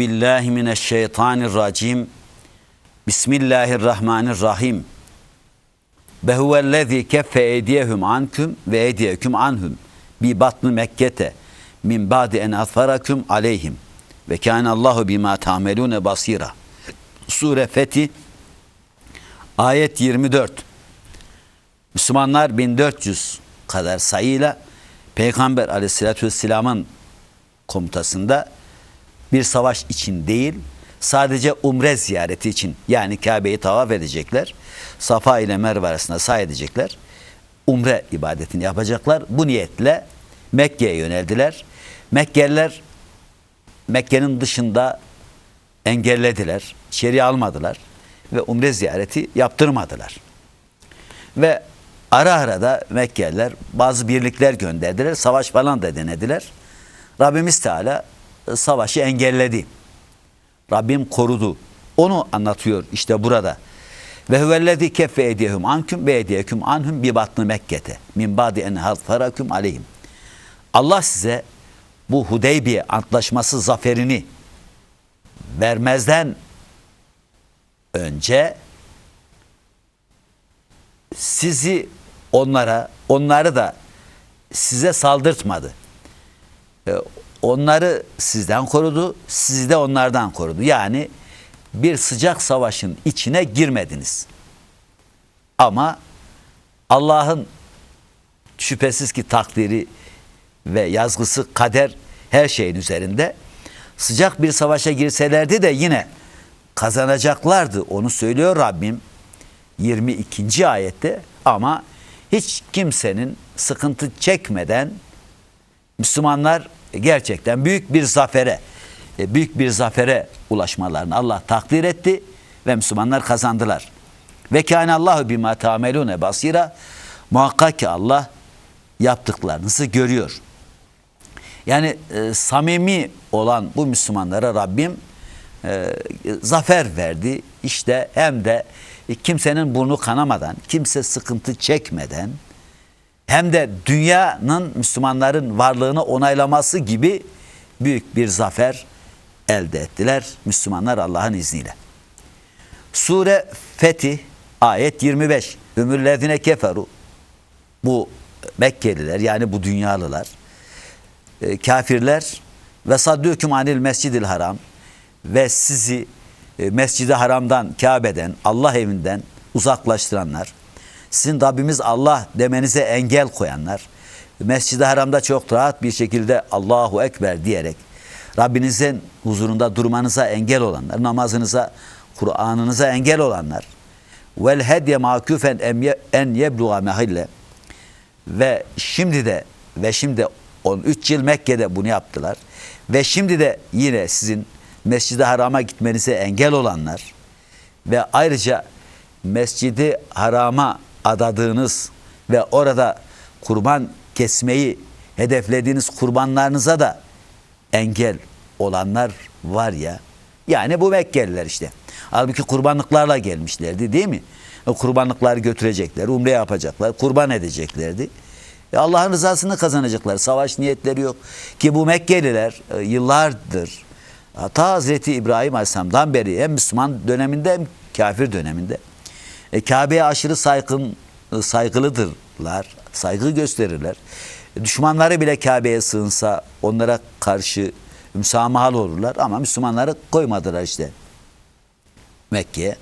billahi mineşşeytanirracim. Bismillahirrahmanirrahim. Ve huvellezî keffe eydiyehum anküm ve eydiyeküm anhum bi batni Mekke'te min ba'di en azfarakum aleyhim ve kâne Allahu bima ta'melûne basira. Sure Fetih ayet 24. Müslümanlar 1400 kadar sayıyla Peygamber aleyhissalatü vesselamın komutasında bir savaş için değil, sadece umre ziyareti için yani Kabe'yi tavaf edecekler. Safa ile Merve arasında say edecekler. Umre ibadetini yapacaklar. Bu niyetle Mekke'ye yöneldiler. Mekkeliler Mekke'nin dışında engellediler. İçeriye almadılar. Ve umre ziyareti yaptırmadılar. Ve ara ara da Mekkeliler bazı birlikler gönderdiler. Savaş falan da denediler. Rabbimiz Teala savaşı engelledi. Rabbim korudu. Onu anlatıyor işte burada. Ve huvellezî keffe ediyehum anküm ve ediyeküm anhum bi batni Mekke'te min ba'di en hazfarakum aleyhim. Allah size bu Hudeybiye antlaşması zaferini vermezden önce sizi onlara, onları da size saldırtmadı. Onları sizden korudu, sizi de onlardan korudu. Yani bir sıcak savaşın içine girmediniz. Ama Allah'ın şüphesiz ki takdiri ve yazgısı kader her şeyin üzerinde. Sıcak bir savaşa girselerdi de yine kazanacaklardı. Onu söylüyor Rabbim 22. ayette ama hiç kimsenin sıkıntı çekmeden Müslümanlar gerçekten büyük bir zafere, e, büyük bir zafere ulaşmalarını Allah takdir etti ve Müslümanlar kazandılar. Ve kâne Allahu bima ta'melûne basira. Muhakkak ki Allah yaptıklarınızı görüyor. Yani e, samimi olan bu Müslümanlara Rabbim e, zafer verdi. İşte hem de kimsenin burnu kanamadan, kimse sıkıntı çekmeden, hem de dünyanın Müslümanların varlığını onaylaması gibi büyük bir zafer elde ettiler Müslümanlar Allah'ın izniyle. Sure Fetih ayet 25. Ümürlezine keferu bu Mekkeliler yani bu dünyalılar e, kafirler ve saddûküm anil mescidil haram ve sizi e, mescidi haramdan Kabe'den Allah evinden uzaklaştıranlar sizin Rabbimiz Allah demenize engel koyanlar, Mescid-i Haram'da çok rahat bir şekilde Allahu Ekber diyerek Rabbinizin huzurunda durmanıza engel olanlar, namazınıza, Kur'an'ınıza engel olanlar, vel hedye makufen en yebluğa mehille. Ve şimdi de ve şimdi 13 yıl Mekke'de bunu yaptılar. Ve şimdi de yine sizin Mescid-i Haram'a gitmenize engel olanlar ve ayrıca Mescid-i Haram'a adadığınız ve orada kurban kesmeyi hedeflediğiniz kurbanlarınıza da engel olanlar var ya. Yani bu Mekkeliler işte. Halbuki kurbanlıklarla gelmişlerdi değil mi? O kurbanlıkları götürecekler, umre yapacaklar, kurban edeceklerdi. E Allah'ın rızasını kazanacaklar. Savaş niyetleri yok. Ki bu Mekkeliler e, yıllardır ta Hazreti İbrahim Aleyhisselam'dan beri hem Müslüman döneminde hem kafir döneminde e, Kabe'ye aşırı saygın, e, saygılıdırlar, saygı gösterirler. E, düşmanları bile Kabe'ye sığınsa onlara karşı müsamahalı olurlar ama Müslümanları koymadılar işte Mekke'ye.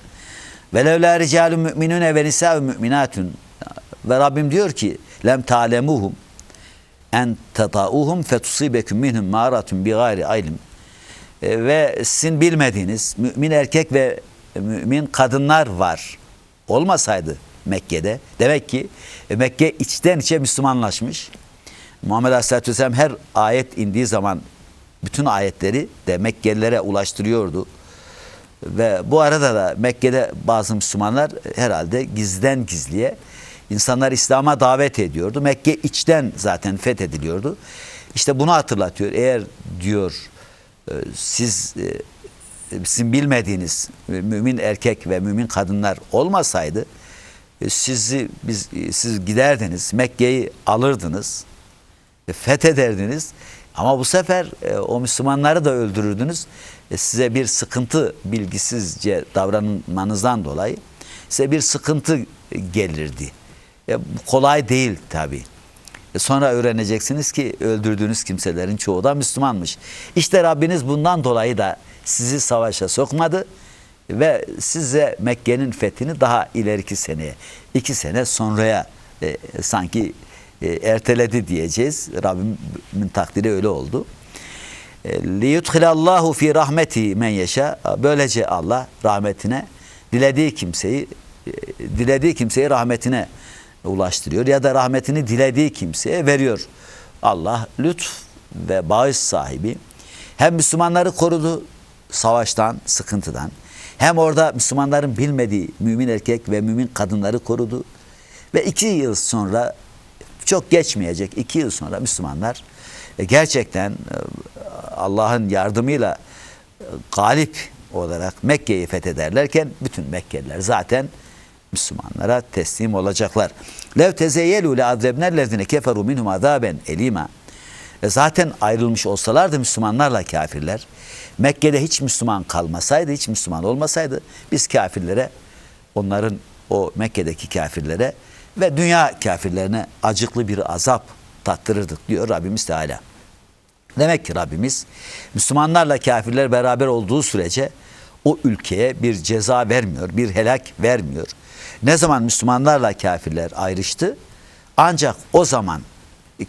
Velev la ricalun müminun ve nisa'u müminatun. Ve Rabbim diyor ki lem ta'lemuhum en tetauhum fetusibekum minhum ma'ratun bi gayri ilim. E, ve sizin bilmediğiniz mümin erkek ve mümin kadınlar var olmasaydı Mekke'de demek ki Mekke içten içe Müslümanlaşmış. Muhammed Aleyhisselatü Vesselam her ayet indiği zaman bütün ayetleri de Mekkelilere ulaştırıyordu. Ve bu arada da Mekke'de bazı Müslümanlar herhalde gizliden gizliye insanlar İslam'a davet ediyordu. Mekke içten zaten fethediliyordu. İşte bunu hatırlatıyor. Eğer diyor e, siz e, sizin bilmediğiniz mümin erkek ve mümin kadınlar olmasaydı e, sizi biz e, siz giderdiniz Mekke'yi alırdınız fethederdiniz ama bu sefer e, o Müslümanları da öldürürdünüz e, size bir sıkıntı bilgisizce davranmanızdan dolayı size bir sıkıntı gelirdi. E, kolay değil tabi. Sonra öğreneceksiniz ki öldürdüğünüz kimselerin çoğu da Müslümanmış. İşte Rabbiniz bundan dolayı da sizi savaşa sokmadı ve size Mekke'nin fethini daha ileriki seneye, iki sene sonraya e, sanki e, erteledi diyeceğiz. Rabbimin takdiri öyle oldu. liyudhilallahu fi rahmeti men yeşa. Böylece Allah rahmetine dilediği kimseyi e, dilediği kimseyi rahmetine ulaştırıyor ya da rahmetini dilediği kimseye veriyor. Allah lütf ve bağış sahibi. Hem Müslümanları korudu savaştan, sıkıntıdan. Hem orada Müslümanların bilmediği mümin erkek ve mümin kadınları korudu. Ve iki yıl sonra çok geçmeyecek iki yıl sonra Müslümanlar e, gerçekten e, Allah'ın yardımıyla e, galip olarak Mekke'yi fethederlerken bütün Mekkeliler zaten Müslümanlara teslim olacaklar. Lev tezeyyelu le adrebnerlezine keferu minhum azaben elima. Zaten ayrılmış olsalardı Müslümanlarla kafirler. Mekke'de hiç Müslüman kalmasaydı, hiç Müslüman olmasaydı biz kafirlere, onların o Mekke'deki kafirlere ve dünya kafirlerine acıklı bir azap tattırırdık diyor Rabbimiz Teala. Demek ki Rabbimiz Müslümanlarla kafirler beraber olduğu sürece o ülkeye bir ceza vermiyor, bir helak vermiyor. Ne zaman Müslümanlarla kafirler ayrıştı ancak o zaman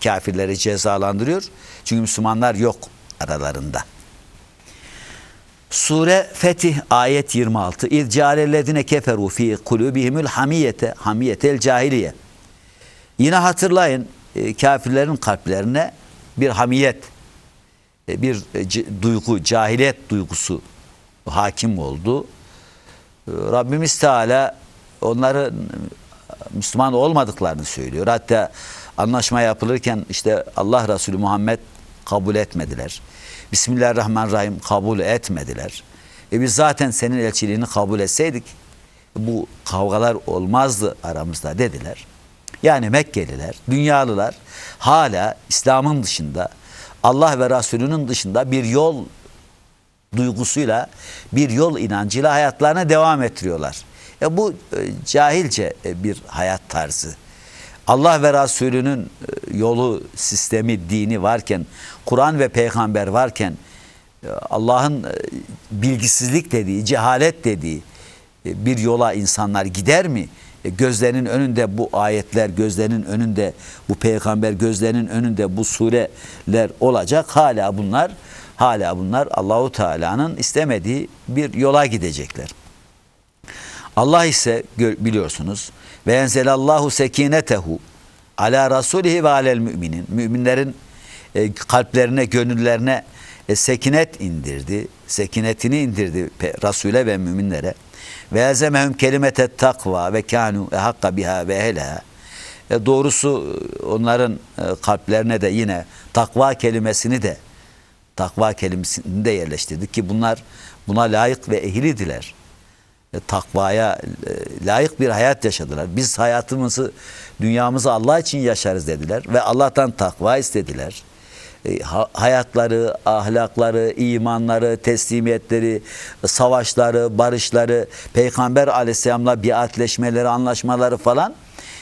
kafirleri cezalandırıyor. Çünkü Müslümanlar yok aralarında. Sure Fetih ayet 26. İz cealellezine keferu fi kulubihimul hamiyete hamiyetel cahiliye. Yine hatırlayın e, kafirlerin kalplerine bir hamiyet, e, bir e, duygu, cahiliyet duygusu hakim oldu. Rabbimiz Teala onların Müslüman olmadıklarını söylüyor. Hatta anlaşma yapılırken işte Allah Resulü Muhammed kabul etmediler. Bismillahirrahmanirrahim kabul etmediler. E biz zaten senin elçiliğini kabul etseydik bu kavgalar olmazdı aramızda dediler. Yani Mekkeliler, dünyalılar hala İslam'ın dışında Allah ve Resulünün dışında bir yol duygusuyla, bir yol inancıyla hayatlarına devam ettiriyorlar. E bu e, cahilce e, bir hayat tarzı. Allah ve Resulünün e, yolu, sistemi, dini varken, Kur'an ve peygamber varken Allah'ın bilgisizlik dediği, cehalet dediği bir yola insanlar gider mi? Gözlerinin önünde bu ayetler, gözlerinin önünde bu peygamber, gözlerinin önünde bu sureler olacak. Hala bunlar, hala bunlar Allahu Teala'nın istemediği bir yola gidecekler. Allah ise biliyorsunuz ve enzelallahu sekinetehu ala rasulihi ve alel müminin. Müminlerin e, kalplerine, gönüllerine e, sekinet indirdi. Sekinetini indirdi Rasule ve müminlere. Ve ezemehum kelimete takva ve kanu e hakka biha ve ehleha. Doğrusu onların kalplerine de yine takva kelimesini de takva kelimesini de yerleştirdi ki bunlar buna layık ve ehlidiler. E, takvaya e, layık bir hayat yaşadılar. Biz hayatımızı, dünyamızı Allah için yaşarız dediler ve Allah'tan takva istediler. E, hayatları, ahlakları, imanları, teslimiyetleri, savaşları, barışları, Peygamber aleyhisselamla biatleşmeleri, anlaşmaları falan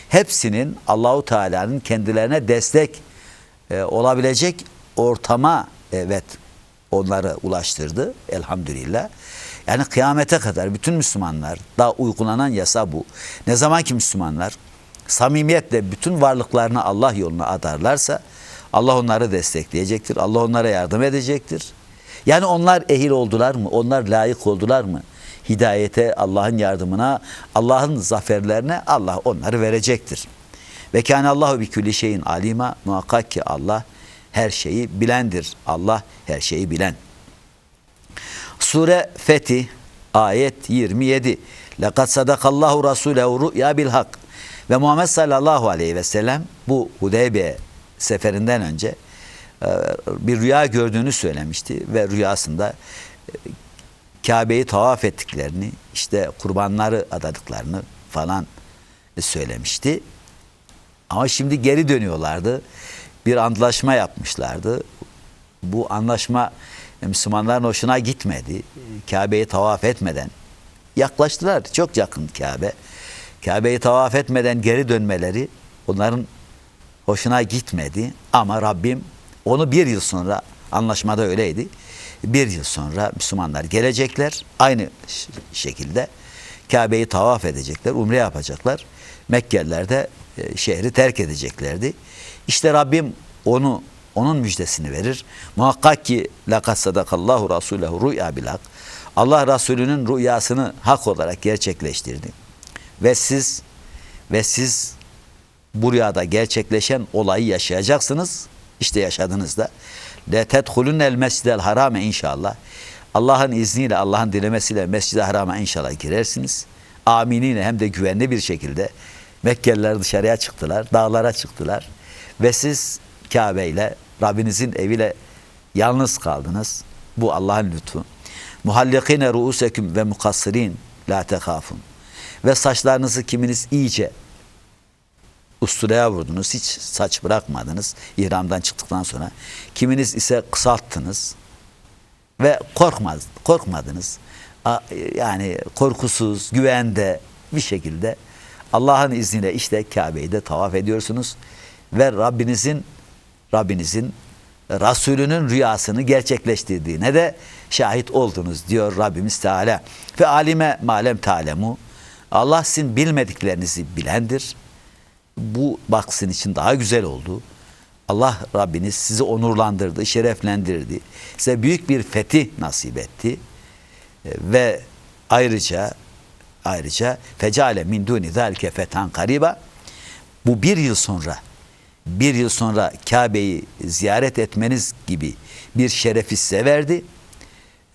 hepsinin Allahu Teala'nın kendilerine destek olabilecek ortama evet onları ulaştırdı elhamdülillah. Yani kıyamete kadar bütün Müslümanlar da uygulanan yasa bu. Ne zaman ki Müslümanlar samimiyetle bütün varlıklarını Allah yoluna adarlarsa Allah onları destekleyecektir. Allah onlara yardım edecektir. Yani onlar ehil oldular mı? Onlar layık oldular mı? Hidayete, Allah'ın yardımına, Allah'ın zaferlerine Allah onları verecektir. Ve kâne Allahu bi külli şeyin alima muhakkak ki Allah her şeyi bilendir. Allah her şeyi bilen. Sure Fetih ayet 27. Lekad sadakallahu rasulehu rü'ya bil hak. Ve Muhammed sallallahu aleyhi ve sellem bu Hudeybiye seferinden önce e, bir rüya gördüğünü söylemişti ve rüyasında e, Kabe'yi tavaf ettiklerini, işte kurbanları adadıklarını falan söylemişti. Ama şimdi geri dönüyorlardı. Bir antlaşma yapmışlardı. Bu anlaşma Müslümanların hoşuna gitmedi. E, Kabe'yi tavaf etmeden yaklaştılar. Çok yakın Kabe. Kabe'yi tavaf etmeden geri dönmeleri onların hoşuna gitmedi. Ama Rabbim onu bir yıl sonra anlaşmada öyleydi. Bir yıl sonra Müslümanlar gelecekler. Aynı şekilde Kabe'yi tavaf edecekler. Umre yapacaklar. Mekkeliler de e, şehri terk edeceklerdi. İşte Rabbim onu onun müjdesini verir. Muhakkak ki lakat sadakallahu rasulehu rüya bil hak. Allah Resulü'nün rüyasını hak olarak gerçekleştirdi. Ve siz ve siz bu rüyada gerçekleşen olayı yaşayacaksınız. İşte yaşadınız da. El mescidel harame inşallah. Allah'ın izniyle, Allah'ın dilemesiyle mescid-i harama inşallah girersiniz. Aminiyle hem de güvenli bir şekilde Mekkeliler dışarıya çıktılar, dağlara çıktılar. Ve siz Kabe ile, Rabbinizin eviyle yalnız kaldınız. Bu Allah'ın lütfu. Muhallikine ruuseküm ve mukassirin la tekafun. Ve saçlarınızı kiminiz iyice usturaya vurdunuz. Hiç saç bırakmadınız ihramdan çıktıktan sonra. Kiminiz ise kısalttınız ve korkmaz, korkmadınız. Yani korkusuz, güvende bir şekilde Allah'ın izniyle işte Kabe'yi de tavaf ediyorsunuz ve Rabbinizin Rabbinizin Resulünün rüyasını gerçekleştirdiğine de şahit oldunuz diyor Rabbimiz Teala. Ve alime malem talemu Allah sizin bilmediklerinizi bilendir. Bu bak sizin için daha güzel oldu. Allah Rabbiniz sizi onurlandırdı, şereflendirdi. Size büyük bir fetih nasip etti. E, Ve ayrıca ayrıca fecale min duni zalike fetan kariba bu bir yıl sonra bir yıl sonra Kabe'yi ziyaret etmeniz gibi bir şerefi size verdi.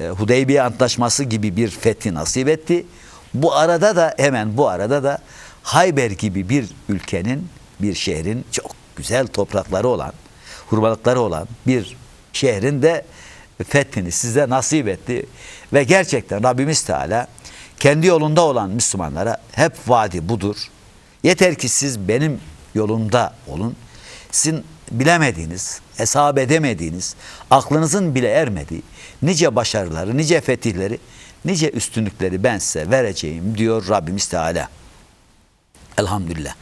E, Hudeybiye Antlaşması gibi bir fethi nasip etti. Bu arada da hemen bu arada da Hayber gibi bir ülkenin, bir şehrin çok güzel toprakları olan, hurmalıkları olan bir şehrin de fethini size nasip etti. Ve gerçekten Rabbimiz Teala kendi yolunda olan Müslümanlara hep vaadi budur. Yeter ki siz benim yolumda olun. Sizin bilemediğiniz, hesap edemediğiniz, aklınızın bile ermediği nice başarıları, nice fetihleri, nice üstünlükleri ben size vereceğim diyor Rabbimiz Teala. Elhamdülillah.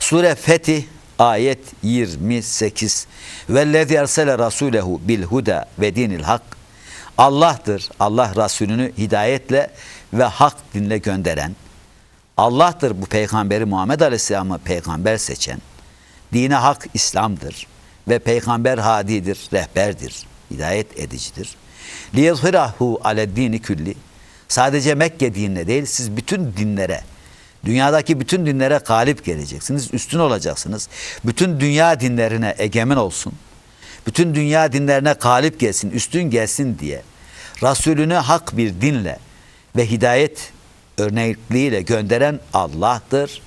Sure Fetih ayet 28. Vellezî ersele rasulehu bil huda ve dinil hak. Allah'tır. Allah Resulünü hidayetle ve hak dinle gönderen. Allah'tır bu peygamberi Muhammed Aleyhisselam'ı peygamber seçen. Dine hak İslam'dır ve peygamber hadidir, rehberdir, hidayet edicidir. Liyezhirahu aleddini külli. Sadece Mekke dinine değil, siz bütün dinlere, dünyadaki bütün dinlere galip geleceksiniz, üstün olacaksınız. Bütün dünya dinlerine egemen olsun. Bütün dünya dinlerine galip gelsin, üstün gelsin diye. Resulünü hak bir dinle ve hidayet örnekliğiyle gönderen Allah'tır.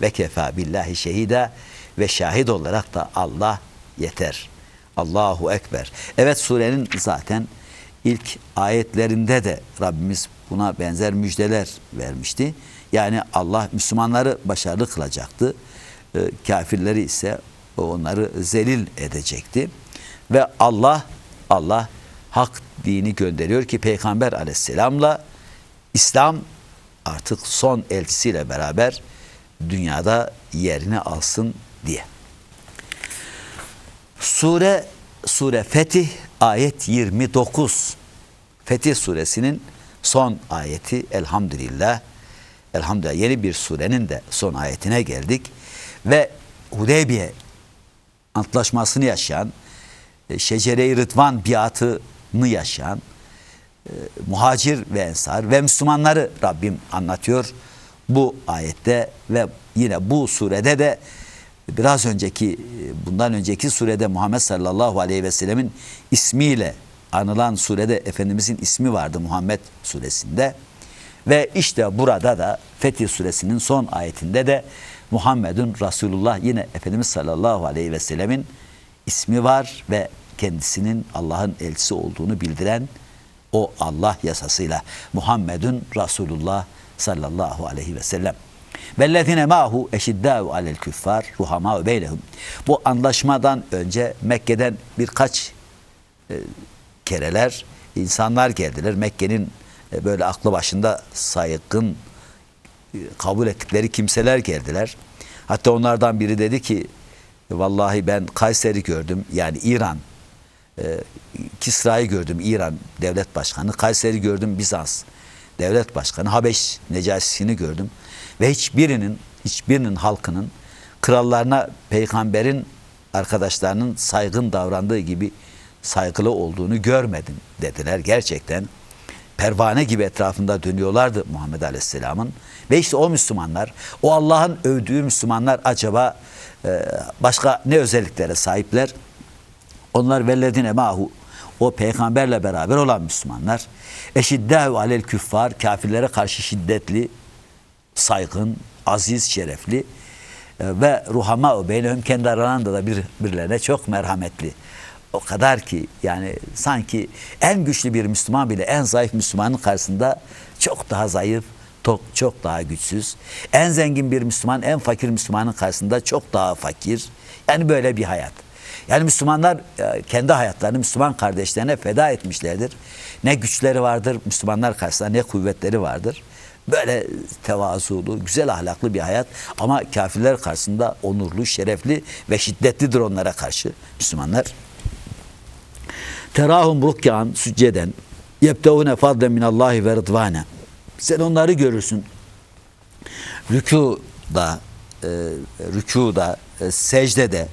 Ve kefa billahi şehida ve şahit olarak da Allah yeter. Allahu Ekber. Evet surenin zaten ilk ayetlerinde de Rabbimiz buna benzer müjdeler vermişti. Yani Allah Müslümanları başarılı kılacaktı. Ee, kafirleri ise onları zelil edecekti. Ve Allah Allah hak dini gönderiyor ki Peygamber aleyhisselamla İslam artık son elçisiyle beraber dünyada yerini alsın diye. Sure Sure Fetih ayet 29. Fetih suresinin son ayeti elhamdülillah. Elhamdülillah yeni bir surenin de son ayetine geldik ve Hudeybiye antlaşmasını yaşayan, e, Şecere-i Rıdvan biatını yaşayan e, muhacir ve ensar ve Müslümanları Rabbim anlatıyor bu ayette ve yine bu surede de biraz önceki bundan önceki surede Muhammed sallallahu aleyhi ve sellemin ismiyle anılan surede Efendimizin ismi vardı Muhammed suresinde. Ve işte burada da Fetih suresinin son ayetinde de Muhammedun Resulullah yine Efendimiz sallallahu aleyhi ve sellemin ismi var ve kendisinin Allah'ın elçisi olduğunu bildiren o Allah yasasıyla Muhammedun Resulullah sallallahu aleyhi ve sellem. Vellezine mahu eşiddâhu alel küffar ruhamâ beylehum. Bu anlaşmadan önce Mekke'den birkaç e, kereler insanlar geldiler. Mekke'nin e, böyle aklı başında saygın e, kabul ettikleri kimseler geldiler. Hatta onlardan biri dedi ki vallahi ben Kayseri gördüm yani İran e, Kisra'yı gördüm İran devlet başkanı Kayseri gördüm Bizans devlet başkanı Habeş Necaşi'ni gördüm ve hiçbirinin hiçbirinin halkının krallarına peygamberin arkadaşlarının saygın davrandığı gibi saygılı olduğunu görmedim dediler gerçekten pervane gibi etrafında dönüyorlardı Muhammed Aleyhisselam'ın. Ve işte o Müslümanlar, o Allah'ın övdüğü Müslümanlar acaba e, başka ne özelliklere sahipler? Onlar velledine mahu o peygamberle beraber olan Müslümanlar eşiddâhu alel küffar kafirlere karşı şiddetli, saygın, aziz, şerefli e, ve ruhama o beynehum kendi aralarında da birbirlerine çok merhametli. O kadar ki yani sanki en güçlü bir Müslüman bile en zayıf Müslümanın karşısında çok daha zayıf, çok daha güçsüz. En zengin bir Müslüman en fakir Müslümanın karşısında çok daha fakir. Yani böyle bir hayat. Yani Müslümanlar e, kendi hayatlarını Müslüman kardeşlerine feda etmişlerdir. Ne güçleri vardır Müslümanlar karşısında ne kuvvetleri vardır. Böyle tevazulu, güzel ahlaklı bir hayat ama kafirler karşısında onurlu, şerefli ve şiddetlidir onlara karşı Müslümanlar. Terahum rukyan sücceden yebtevune fadlen minallahi ve rıdvane. Sen onları görürsün. Rükuda, e, rükuda, e, secdede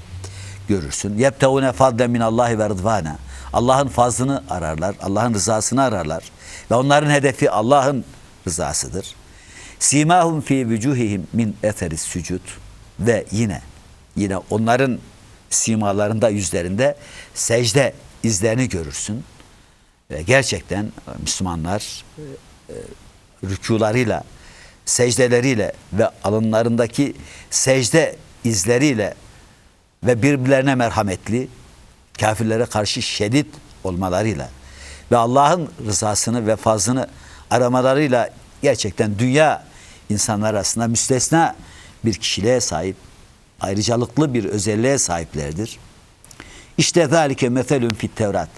görürsün. Yebtevune fadlen minallahi ve rıdvane. Allah'ın fazlını ararlar, Allah'ın rızasını ararlar. Ve onların hedefi Allah'ın rızasıdır. Simahum fi vücuhihim min eteris sücud ve yine yine onların simalarında yüzlerinde secde izlerini görürsün. Ve gerçekten Müslümanlar e, rükularıyla, secdeleriyle ve alınlarındaki secde izleriyle ve birbirlerine merhametli, kafirlere karşı şiddet olmalarıyla ve Allah'ın rızasını ve fazlını aramalarıyla gerçekten dünya insanlar arasında müstesna bir kişiliğe sahip, ayrıcalıklı bir özelliğe sahiplerdir. İşte zalike meselun fit Tevrat.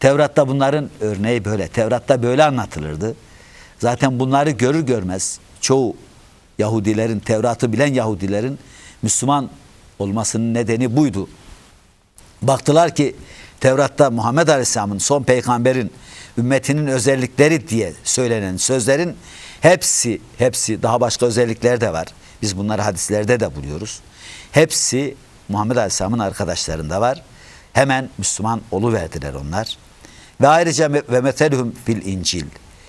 Tevrat'ta bunların örneği böyle. Tevrat'ta böyle anlatılırdı. Zaten bunları görür görmez çoğu Yahudilerin, Tevrat'ı bilen Yahudilerin Müslüman olmasının nedeni buydu. Baktılar ki Tevrat'ta Muhammed Aleyhisselam'ın son peygamberin ümmetinin özellikleri diye söylenen sözlerin hepsi hepsi daha başka özellikler de var. Biz bunları hadislerde de buluyoruz. Hepsi Muhammed Aleyhisselam'ın arkadaşlarında var. Hemen Müslüman verdiler onlar. Ve ayrıca ve metelhum fil İncil.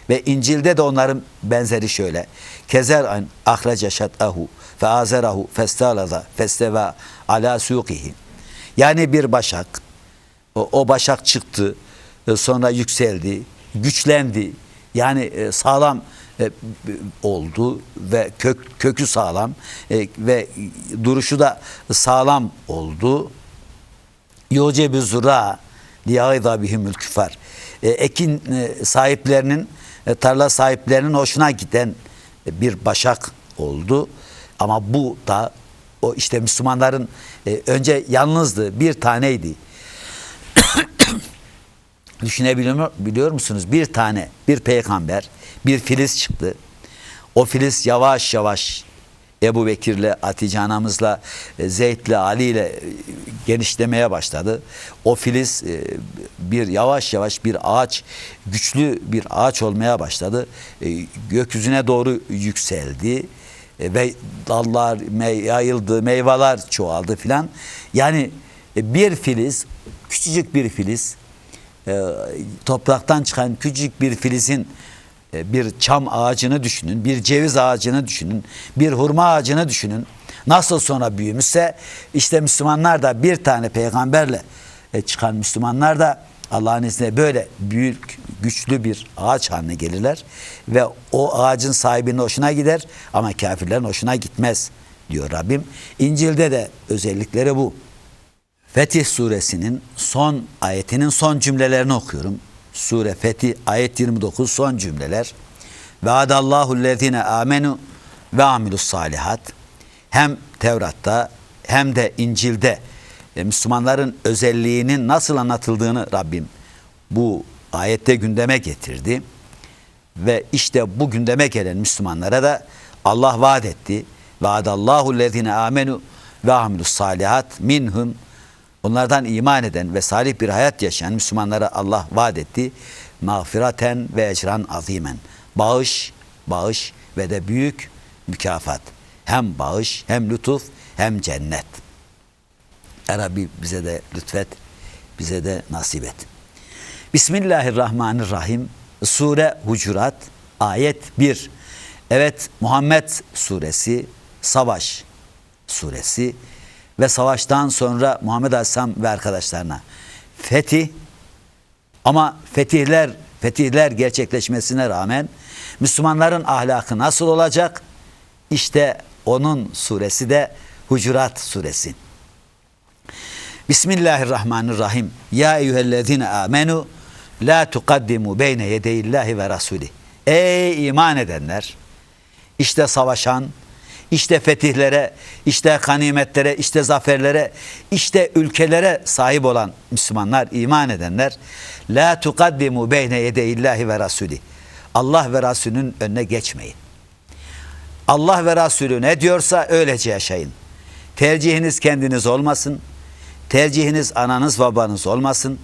Ve İncil'de de onların benzeri şöyle. Kezer an ahraca şat'ahu fe azerahu festalaza festeva ala suqihi. Yani bir başak o, o başak çıktı sonra yükseldi, güçlendi. Yani e, sağlam e, oldu ve kök kökü sağlam ve duruşu da sağlam oldu. Yocebi zura liyayda bihimül küfar. Ekin sahiplerinin tarla sahiplerinin hoşuna giden bir başak oldu. Ama bu da o işte Müslümanların önce yalnızdı, bir taneydi. Düşünebiliyor biliyor musunuz? Bir tane, bir peygamber, bir filiz çıktı. O filiz yavaş yavaş Ebu Bekir'le, Hatice anamızla, e, Zeyd'le, Ali'yle e, genişlemeye başladı. O filiz e, bir yavaş yavaş bir ağaç, güçlü bir ağaç olmaya başladı. Gökyüzüne doğru yükseldi ve dallar yayıldı, meyveler çoğaldı filan. Yani bir filiz, küçücük bir filiz, topraktan çıkan küçücük bir filizin e, bir çam ağacını düşünün, bir ceviz ağacını düşünün, bir hurma ağacını düşünün. Nasıl sonra büyümüşse işte Müslümanlar da bir tane peygamberle e, çıkan Müslümanlar da Allah'ın izniyle böyle büyük, güçlü bir ağaç haline gelirler ve o ağacın sahibinin hoşuna gider ama kafirlerin hoşuna gitmez diyor Rabbim. İncil'de de özellikleri bu. Fetih suresinin son ayetinin son cümlelerini okuyorum. Sure Fetih ayet 29 son cümleler. Ve adallahu lezine amenu ve amilus salihat. Hem Tevrat'ta hem de İncil'de e, Müslümanların özelliğinin nasıl anlatıldığını Rabbim bu ayette gündeme getirdi. Ve işte bu gündeme gelen Müslümanlara da Allah vaat etti. Vaadallahu lezine amenu ve amilus salihat minhum Onlardan iman eden ve salih bir hayat yaşayan Müslümanlara Allah vaat etti. Mağfiraten ve ecran azimen. Bağış, bağış ve de büyük mükafat. Hem bağış, hem lütuf, hem cennet. Ya Rabbi bize de lütfet, bize de nasip et. Bismillahirrahmanirrahim. Sure Hucurat, ayet 1. Evet, Muhammed suresi, Savaş suresi ve savaştan sonra Muhammed Aleyhisselam ve arkadaşlarına fetih ama fetihler fetihler gerçekleşmesine rağmen Müslümanların ahlakı nasıl olacak? İşte onun suresi de Hucurat suresi. Bismillahirrahmanirrahim. Ya eyyühellezine amenu la tukaddimu beyne yedeyillahi ve rasulih. Ey iman edenler! İşte savaşan, işte fetihlere, işte ganimetlere, işte zaferlere, işte ülkelere sahip olan Müslümanlar, iman edenler la tukaddimu beyne yedeyillahi ve rasuli. Allah ve Resulünün önüne geçmeyin. Allah ve Resulü ne diyorsa öylece yaşayın. Tercihiniz kendiniz olmasın. Tercihiniz ananız babanız olmasın.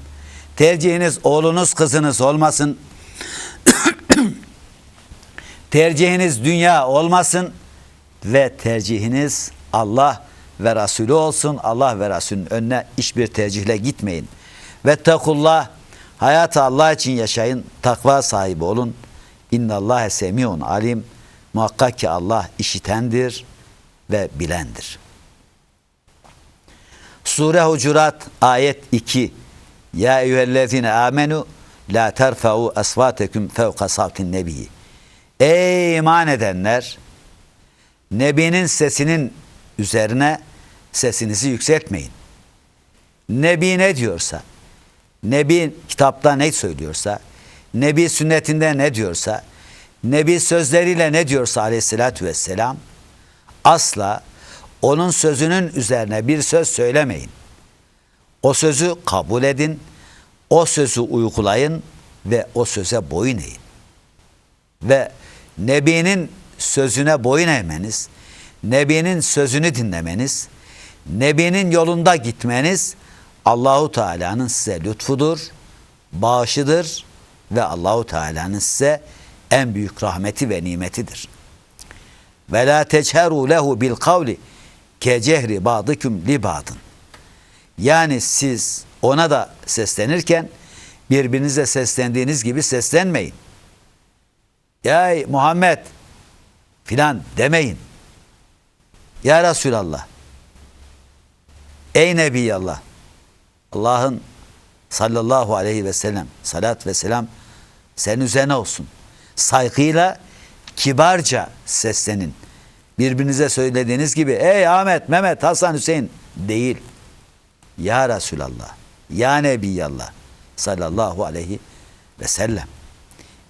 Tercihiniz oğlunuz kızınız olmasın. Tercihiniz dünya olmasın ve tercihiniz Allah ve Resulü olsun. Allah ve Resulünün önüne hiçbir tercihle gitmeyin. Ve tekullah hayatı Allah için yaşayın. Takva sahibi olun. İnnallâhe semiyun alim. Muhakkak ki Allah işitendir ve bilendir. Sure Hucurat ayet 2 Ya eyyühellezine amenu la terfa'u asvateküm fevka savtin nebiyyi Ey iman edenler Nebinin sesinin üzerine sesinizi yükseltmeyin. Nebi ne diyorsa, Nebi kitapta ne söylüyorsa, Nebi sünnetinde ne diyorsa, Nebi sözleriyle ne diyorsa aleyhissalatü vesselam, asla onun sözünün üzerine bir söz söylemeyin. O sözü kabul edin, o sözü uygulayın ve o söze boyun eğin. Ve Nebi'nin sözüne boyun eğmeniz, Nebi'nin sözünü dinlemeniz, Nebi'nin yolunda gitmeniz Allahu Teala'nın size lütfudur, bağışıdır ve Allahu Teala'nın size en büyük rahmeti ve nimetidir. Ve la teçheru lehu bil kavli ke cehri ba'dıkum li ba'dın. Yani siz ona da seslenirken birbirinize seslendiğiniz gibi seslenmeyin. Ya Muhammed filan demeyin. Ya Resulallah. Ey Nebiyallah. Allah'ın sallallahu aleyhi ve sellem salat ve selam senin üzerine olsun. Saygıyla kibarca seslenin. Birbirinize söylediğiniz gibi ey Ahmet, Mehmet, Hasan, Hüseyin değil. Ya Resulallah. Ya Nebiyallah sallallahu aleyhi ve sellem.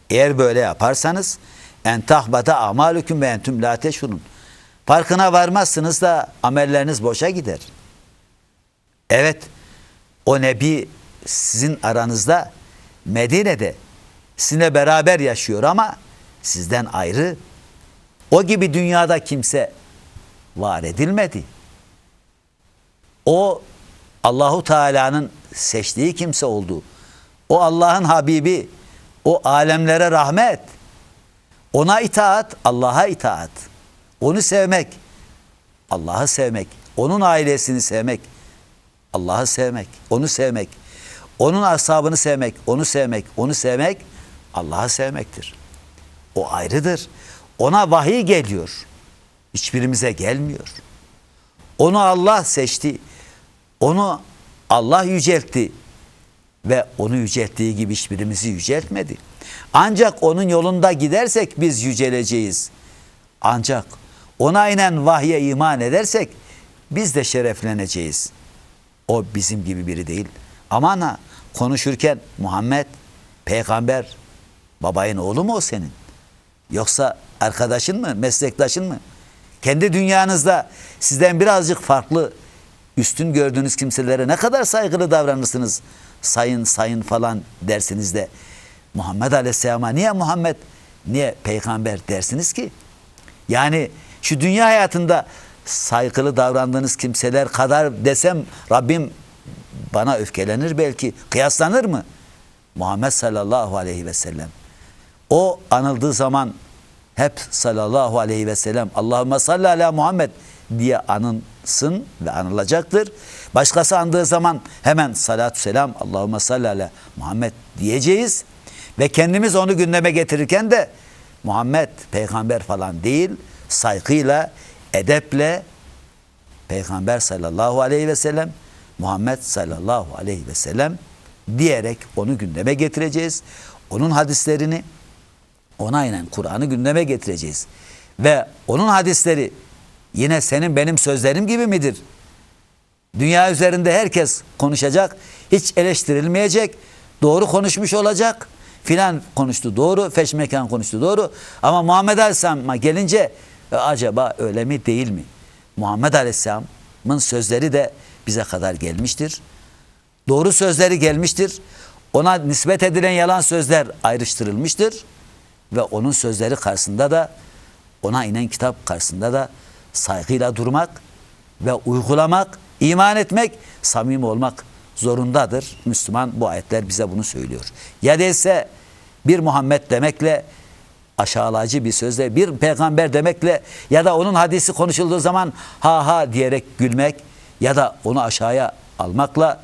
Eğer böyle yaparsanız en tahbata amalüküm ve entüm la teşurun. Farkına varmazsınız da amelleriniz boşa gider. Evet, o Nebi sizin aranızda Medine'de sizinle beraber yaşıyor ama sizden ayrı. O gibi dünyada kimse var edilmedi. O Allahu Teala'nın seçtiği kimse oldu. O Allah'ın Habibi, o alemlere rahmet. Ona itaat, Allah'a itaat. Onu sevmek, Allah'ı sevmek. Onun ailesini sevmek, Allah'ı sevmek. Onu sevmek. Onun ashabını sevmek, onu sevmek, onu sevmek Allah'ı sevmektir. O ayrıdır. Ona vahiy geliyor. Hiçbirimize gelmiyor. Onu Allah seçti. Onu Allah yüceltti ve onu yücelttiği gibi hiçbirimizi yüceltmedi. Ancak onun yolunda gidersek biz yüceleceğiz. Ancak ona inen vahye iman edersek biz de şerefleneceğiz. O bizim gibi biri değil. Aman ha konuşurken Muhammed peygamber babayın oğlu mu o senin? Yoksa arkadaşın mı, meslektaşın mı? Kendi dünyanızda sizden birazcık farklı, üstün gördüğünüz kimselere ne kadar saygılı davranırsınız? Sayın sayın falan dersiniz de Muhammed Aleyhisselam'a niye Muhammed, niye peygamber dersiniz ki? Yani şu dünya hayatında saygılı davrandığınız kimseler kadar desem Rabbim bana öfkelenir belki. Kıyaslanır mı? Muhammed sallallahu aleyhi ve sellem. O anıldığı zaman hep sallallahu aleyhi ve sellem Allahümme salli ala Muhammed diye anılsın ve anılacaktır. Başkası andığı zaman hemen salatü selam Allahümme salli ala Muhammed diyeceğiz. Ve kendimiz onu gündeme getirirken de Muhammed peygamber falan değil saygıyla, edeple Peygamber sallallahu aleyhi ve sellem Muhammed sallallahu aleyhi ve sellem diyerek onu gündeme getireceğiz. Onun hadislerini ona aynen Kur'an'ı gündeme getireceğiz. Ve onun hadisleri yine senin benim sözlerim gibi midir? Dünya üzerinde herkes konuşacak, hiç eleştirilmeyecek, doğru konuşmuş olacak. Filan konuştu doğru, feşmekan konuştu doğru. Ama Muhammed Aleyhisselam'a gelince e, acaba öyle mi değil mi? Muhammed Aleyhisselam'ın sözleri de bize kadar gelmiştir. Doğru sözleri gelmiştir. Ona nispet edilen yalan sözler ayrıştırılmıştır. Ve onun sözleri karşısında da ona inen kitap karşısında da saygıyla durmak ve uygulamak, iman etmek, samimi olmak zorundadır. Müslüman bu ayetler bize bunu söylüyor. Ya değilse bir Muhammed demekle aşağılayıcı bir sözle bir peygamber demekle ya da onun hadisi konuşulduğu zaman ha ha diyerek gülmek ya da onu aşağıya almakla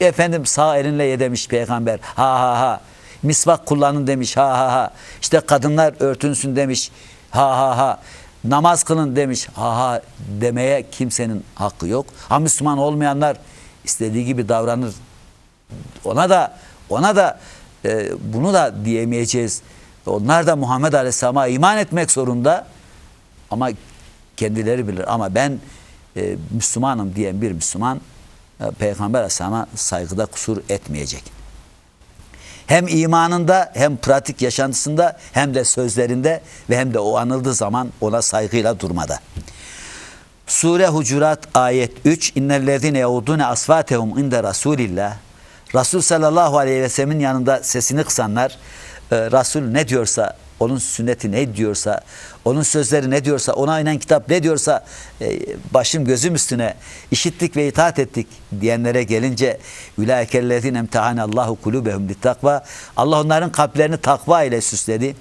efendim sağ elinle ye demiş peygamber ha ha ha misvak kullanın demiş ha ha ha işte kadınlar örtünsün demiş ha ha ha namaz kılın demiş ha ha demeye kimsenin hakkı yok. Ha Müslüman olmayanlar istediği gibi davranır. Ona da ona da e, bunu da diyemeyeceğiz. Onlar da Muhammed Aleyhisselam'a iman etmek zorunda. Ama kendileri bilir. Ama ben e, Müslümanım diyen bir Müslüman e, Peygamber Aleyhisselam'a saygıda kusur etmeyecek. Hem imanında hem pratik yaşantısında hem de sözlerinde ve hem de o anıldığı zaman ona saygıyla durmada. Sure Hucurat ayet 3 İnnellezine yevudune asfatehum inde Rasulillah Resul sallallahu aleyhi ve sellemin yanında sesini kısanlar e, Resul ne diyorsa onun sünneti ne diyorsa onun sözleri ne diyorsa ona inen kitap ne diyorsa e, başım gözüm üstüne işittik ve itaat ettik diyenlere gelince ulaikellezine emtihane Allahu kulubehum takva Allah onların kalplerini takva ile süsledi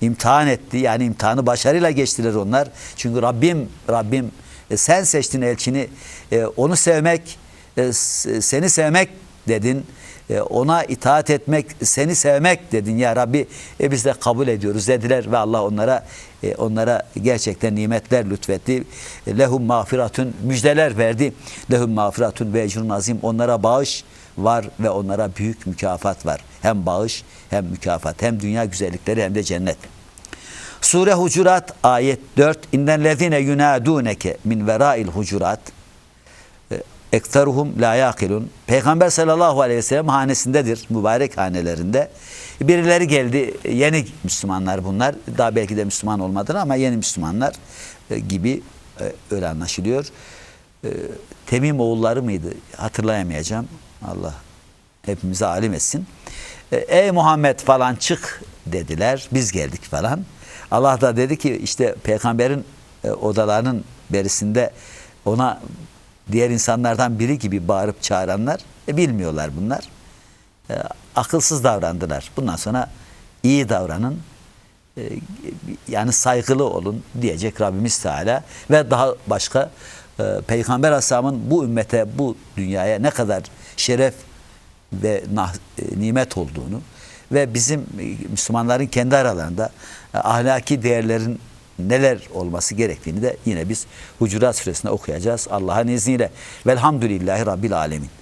imtihan etti. Yani imtihanı başarıyla geçtiler onlar. Çünkü Rabbim Rabbim e, sen seçtin elçini e, onu sevmek e, seni sevmek dedin e, ona itaat etmek, seni sevmek dedin ya Rabbi. E biz de kabul ediyoruz dediler ve Allah onlara e, onlara gerçekten nimetler lütfetti. E, Lehum mağfiratun müjdeler verdi. Lehum mağfiratun ve ecrun azim. Onlara bağış var ve onlara büyük mükafat var. Hem bağış hem mükafat hem dünya güzellikleri hem de cennet. Sure Hucurat ayet 4 İnnellezine yunaduneke min vera'il hucurat ekteruhum la yakilun. Peygamber sallallahu aleyhi ve sellem hanesindedir. Mübarek hanelerinde. Birileri geldi. Yeni Müslümanlar bunlar. Daha belki de Müslüman olmadılar ama yeni Müslümanlar e, gibi e, öyle anlaşılıyor. E, Temim oğulları mıydı? Hatırlayamayacağım. Allah hepimize alim etsin. Ey Muhammed falan çık dediler. Biz geldik falan. Allah da dedi ki işte peygamberin e, odalarının berisinde ona diğer insanlardan biri gibi bağırıp çağıranlar e, bilmiyorlar bunlar. E, akılsız davrandılar. Bundan sonra iyi davranın. e, yani saygılı olun diyecek Rabbimiz Teala ve daha başka e, Peygamber Aleyhisselam'ın bu ümmete, bu dünyaya ne kadar şeref ve e, nimet olduğunu ve bizim e, Müslümanların kendi aralarında e, ahlaki değerlerin neler olması gerektiğini de yine biz Hucurat Suresinde okuyacağız Allah'ın izniyle. Velhamdülillahi Rabbil Alemin.